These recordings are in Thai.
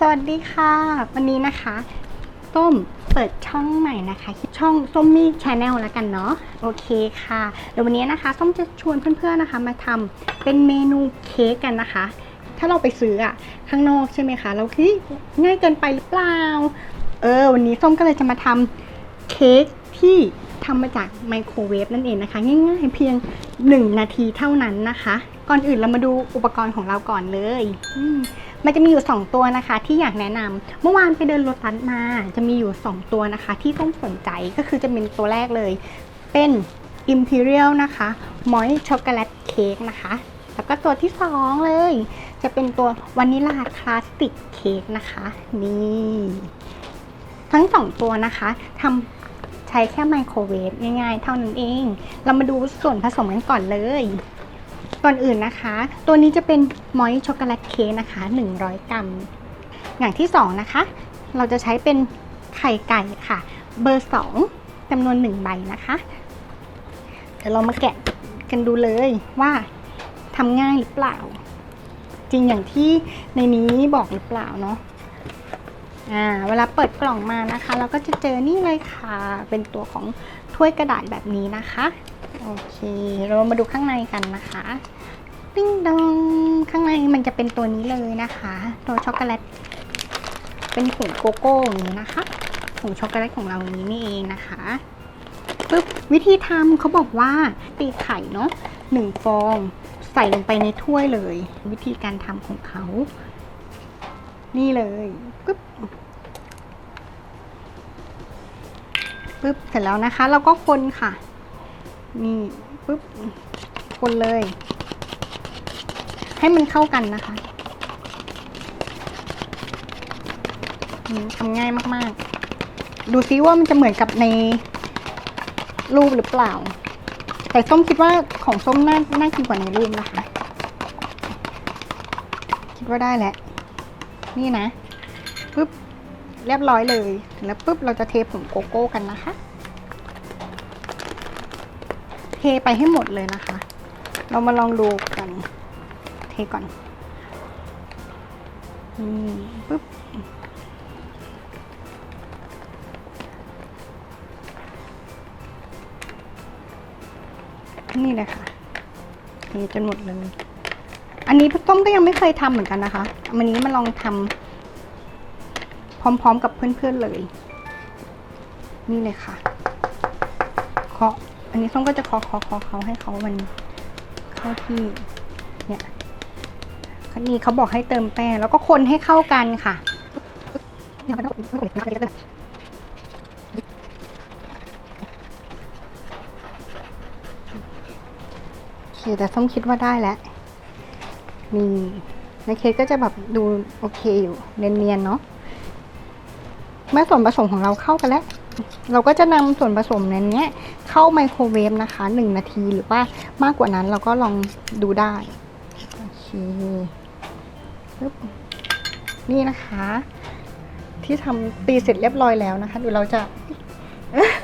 สวัสดีค่ะ วันนี้นะคะส้มเปิดช่องใหม่นะคะช่องส้มมี่ชาแนลแล้วกันเนาะโอเคค่ะเดี๋ยววันนี้นะคะส้มจะชวนเพื่อนๆนะคะ มาทำเป็นเมนูเค้กกันนะคะ ถ้าเราไปซื้ออะข้างนอกใช่ไหมคะเราคิดง่ายเกินไปหรือเปล่าเออวันนี้ส้มก็เลยจะมาทำเค้กที่ทำมาจากไมโครเวฟนั่นเองนะคะ ง่ายๆเพียง 1 นาทีเท่านั้นนะคะ ก่อนอื่นเรามาดูอุปกรณ์ของเราก่อนเลย มันจะมีอยู่ 2 ตัวนะคะ ที่อยากแนะนำเมื่อวานไปเดินโลตัสมา จะมีอยู่ 2 ตัวนะคะ ที่ต้องสนใจก็คือจะเป็นตัวแรกเลย เป็น Imperial นะคะ Moist Chocolate Cake นะคะ แล้วก็ตัวที่ 2 เลย จะเป็นตัววานิลาคลาสติกเค้กนะคะ นี่ ทั้งสองตัวนะคะทำใช้แค่ไมโครเวฟง่ายๆ เท่านั้นเอง เรามาดูส่วนผสมกันก่อนเลย ก่อนอื่นนะคะ ตัวนี้จะเป็นมอยช็อกโกแลตเค้กนะคะ 100 กรัม อย่างที่สองนะคะ เราจะใช้เป็นไข่ไก่ค่ะ เบอร์ 2จำนวน 1 ใบนะคะ เดี๋ยวเรามาแกะกันดูเลยว่าทำง่ายหรือเปล่า จริงอย่างที่ในนี้บอกหรือเปล่าเนาะอ่าเวลาเปิดกล่องมานะคะ เราก็จะเจอนี่เลยค่ะ เป็นตัวของถ้วยกระดาษแบบนี้นะคะ โอเค เรามาดูข้างในกันนะคะ ปิ้งดองข้างในมันจะเป็นตัวนี้เลยนะคะตัวช็อกโกแลตเป็นผงโกโก้อย่างนี้นะคะผงช็อกโกแลตของเรานี้นี่เองนะคะปึ๊บวิธีทำเขาบอกว่าตีไข่เนาะหนึ่งฟอง ใส่ลงไปในถ้วยเลย วิธีการทำของเขา นี่เลยปึ๊บปึ๊บเสร็จแล้วนะคะ เราก็คนค่ะ นี่ปึ๊บคนเลย ให้มันเข้ากันนะคะทำง่ายมากๆ ดูซิว่ามันจะเหมือนกับในรูปหรือเปล่า แต่ส้มคิดว่าของส้มน่าน่ากินกว่าในรูปนะคะ คิดว่าได้แหละ นี่นะปุ๊บเรียบร้อยเลย แล้วปุ๊บเราจะเทผงโกโก้กันนะคะ เทไปให้หมดเลยนะคะ เรามาลองดูกัน ทก่อนนี่ปุ๊บนี่เลยค่ะเทจนหมดเลย อันนี้พี่ต้มก็ยังไม่เคยทำเหมือนกันนะคะ วันนี้มาลองทำพร้อมๆกับเพื่อนๆเลย นี่เลยค่ะเคาะอันนี้ส้มก็จะเคาะเคาะเคาะเขาให้เขามันเข้าที่ นี่เขาบอกให้เติมแป้งแล้วก็คนให้เข้ากันค่ะโอเคแต่ส้มคิดว่าได้แล้วนี่ในเค้กก็จะแบบดูโอเคอยู่เนียนๆเนาะเมื่อส่วนผสมของเราเข้ากันแล้ว เราก็จะนำส่วนผสมนั้นเนี้ยเข้าไมโครเวฟนะคะหนึ่งนาทีหรือว่ามากกว่านั้นเราก็ลองดูได้โอเค นี่นะคะ ที่ทำตีเสร็จเรียบร้อยแล้วนะคะเดี๋ยวเราจะ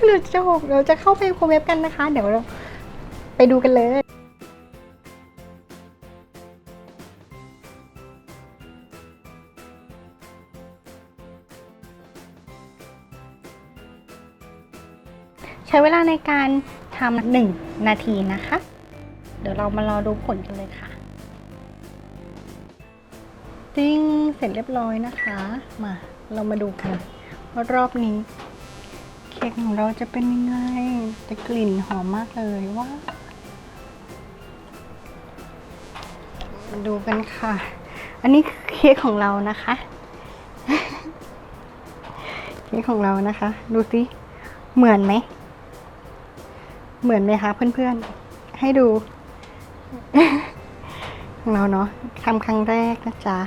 เดี๋ยวจะเดี๋ยวจะเข้าไปไมโคเวฟกันนะคะ เดี๋ยวเราไปดูกันเลยใช้เวลาในการทำหนึ่งนาทีนะคะ เดี๋ยวเรามารอดูผลกันเลยค่ะ ติ้งเสร็จเรียบร้อยนะคะ มาเรามาดูกันว่ารอบนี้ เค้กของเราจะเป็นยังไงแต่กลิ่นหอมมากเลยว่ามาดูกันค่ะ อันนี้คือเค้กของเรานะคะ เค้กของเรานะคะ ดูสิเหมือนไหม เหมือนไหมคะเพื่อนๆ ให้ดูของเราเนาะทำครั้งแรกนะจ๊ะ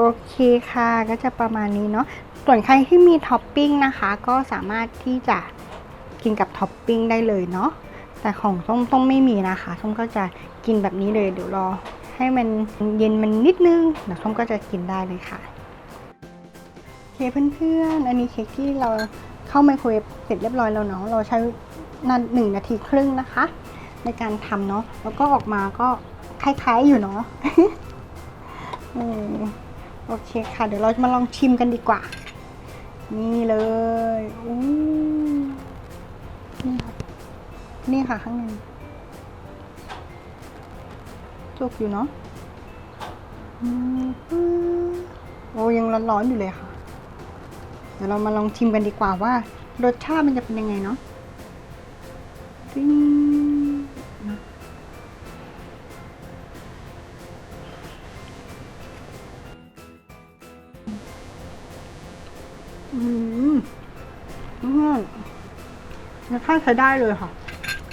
โอเคค่ะก็จะประมาณนี้เนาะส่วนใครที่มีท็อปปิ้งนะคะ ก็สามารถที่จะกินกับท็อปปิ้งได้เลยเนาะแต่ของส้มต้มไม่มีนะคะส้มก็จะกินแบบนี้เลยเดี๋ยวรอ ให้มันเย็นมันนิดนึงเดี๋ยวส้มก็จะกินได้เลยค่ะโอเคเพื่อนๆ อันนี้เค้กที่เราเข้าไมโครเวฟเสร็จเรียบร้อยแล้วเนาะเราใช้นานหนึ่งนาทีครึ่งนะคะ ในการทำเนาะแล้วก็ออกมาก็คล้ายๆอยู่เนาะเออ โอเคค่ะ เดี๋ยวเรามาลองชิมกันดีกว่า นี่เลยอู้นี่ค่ะนี่ค่ะข้างในจุกอยู่เนาะโอ้ยังร้อนๆอยู่เลยค่ะ เดี๋ยวเรามาลองชิมกันดีกว่าว่า รสชาติมันจะเป็นยังไงเนาะ รสชาติใช้ได้เลยค่ะ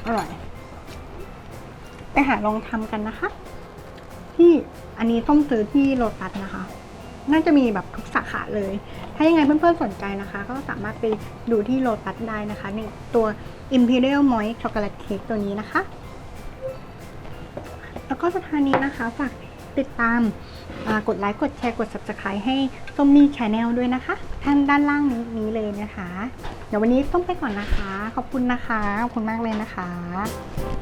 อร่อย ไปหาลองทำกันนะคะ ที่อันนี้ต้มซื้อที่โลตัสนะคะ น่าจะมีแบบทุกสาขาเลย ถ้ายังไงเพื่อนๆสนใจนะคะ ก็สามารถไปดูที่โลตัสได้นะคะนี่ตัว Imperial Moist Chocolate Cake ตัวนี้นะคะ แล้วก็สุดท้านีนะคะฝากติดตามกดไลค์กดแชร์กด Subscribe ให้ส้มมี่ชาแนลด้วยนะคะ ท่านด้านล่างนี้นี้เลยนะคะ เดี๋ยววันนี้ส้มไปก่อนนะคะ ขอบคุณนะคะ ขอบคุณมากเลยนะคะ